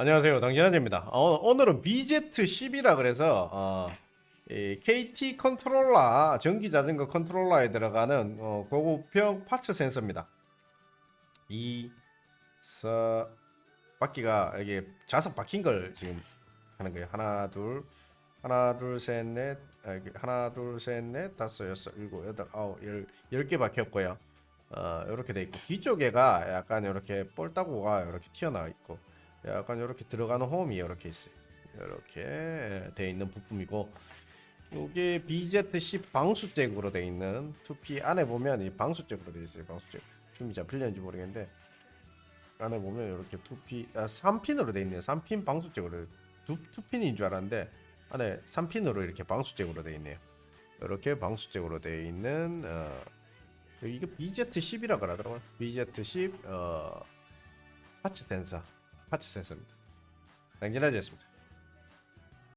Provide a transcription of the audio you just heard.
안녕하세요, 당진아재입니다. 어, 오늘은 BZ10이라 그래서 어, 이 KT 컨트롤러 전기 자전거 컨트롤러에 들어가는 어, 고급형 파츠 센서입니다. 이 서, 바퀴가 이게 좌석 박힌 걸 지금 하는 거예요. 하나 둘 하나 둘셋넷 하나 둘셋넷 다섯 여섯 일곱 여덟 아홉 열 열 개 박혔고요. 어 이렇게 돼 있고 뒤쪽에가 약간 이렇게 볼따구가 이렇게 튀어나와 있고 약간 이렇게 들어가는 홈이 이렇게 있어요. 이렇게 돼 있는 부품이고 이게 BZ10 방수잭으로 돼 있는 2P 안에 보면 이 방수잭으로 돼 있어요. 방수잭 줌이 잡힐는지 모르겠는데 안에 보면 이렇게 2P 아 3핀으로 돼 있네요. 3핀 방수잭으로 두 2핀인 줄 알았는데 안에 3핀으로 이렇게 방수잭으로 돼 있네요. 이렇게 방수잭으로 돼 있는 어 이게 BZ10이라 그러더라고요. BZ10 어 파츠 센서 파츠 센서입니다. 냉진하지였습니다.